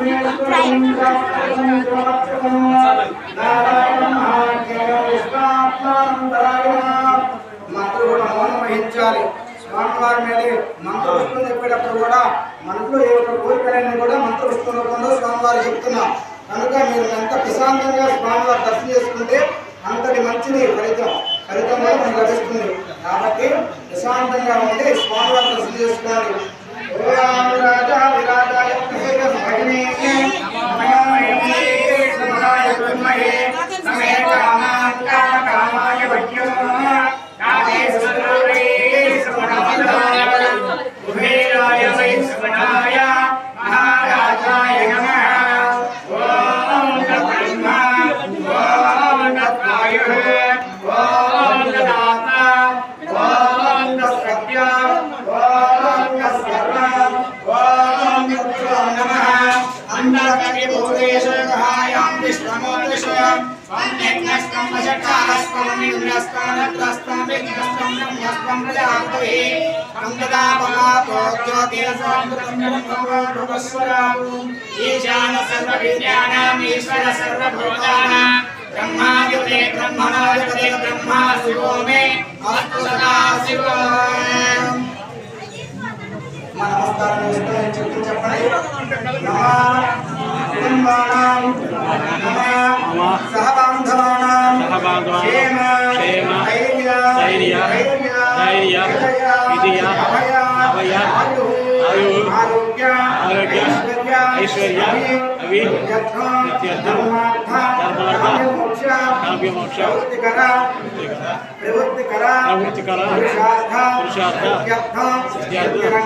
విశ్వస్యాత్మేశ్వరం కూడా మౌనం వహించాలి స్వామివారి మీద మంత్రపుష్పం చెప్పేటప్పుడు కూడా మనసులో ఏ ఒక్క కోరికలైనా కూడా మంత్రపుష్పం రూపంలో స్వామివారు చెప్తున్నాం కనుక మీరు ఎంత ప్రశాంతంగా స్వామివారి దర్శనం చేసుకుంటే అంతటి మంచిది ఫలితం ఫలితం మనకు లభిస్తుంది. కాబట్టి ప్రశాంతంగా ఉండి స్వామివారి దర్శనం చేసుకోవాలి. అంతర్గతి భూతేశయాం విశ్వమోదశ స్వమ్యజ్ఞస్తం వశకాస్తం ఇంద్రస్తం నత్రస్తం విఘ్నస్తం బ్రహ్మస్తం ప్రజాపతే జ్యోతిరసామృతం ఈశాన ఈశ్వర సర్వభూతానాం బ్రహ్మాధిపతే బ్రహ్మణాధిపతే బ్రహ్మా శివో మే అస్తు సదా कुटुम्बाणां मम सहबान्धवानां क्षेम धैर्य धैर्य विजय पुरुषार्थ सत्यार्थ